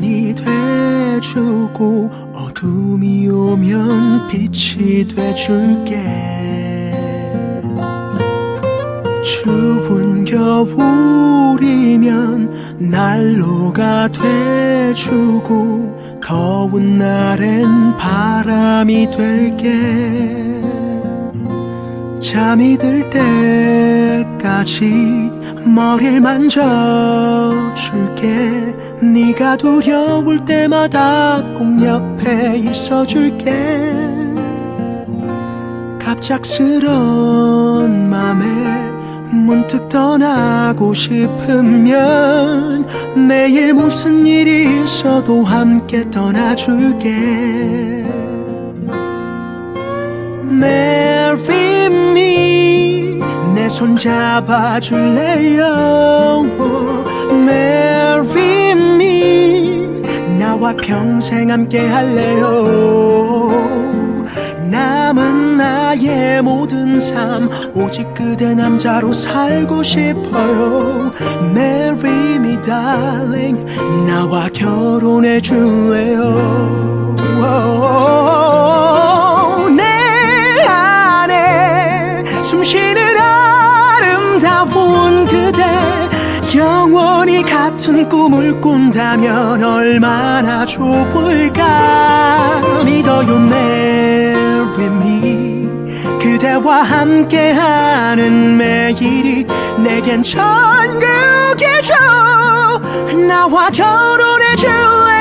우산이 돼주고 어둠이 오면 빛이 돼줄게. 추운 겨울이면 난로가 돼주고 더운 날엔 바람이 될게. 잠이 들 때까지 머리를 만져줄게 네가 두려울 때마다 꼭 옆에 있어줄게. 갑작스런 맘에 문득 떠나고 싶으면 내일 무슨 일이 있어도 함께 떠나줄게. Marry me 내 손 잡아줄래요? Marry 평생 함께 할래요? 남은 나의 모든 삶 오직 그대 남자로 살고 싶어요. Marry me darling. 나와 결혼해 줄래요 같은 꿈을 꾼다면 얼마나 좋을까? 믿어요 marry 그대와 함께하는 매일이 내겐 천국이죠 나와 결혼해 줄래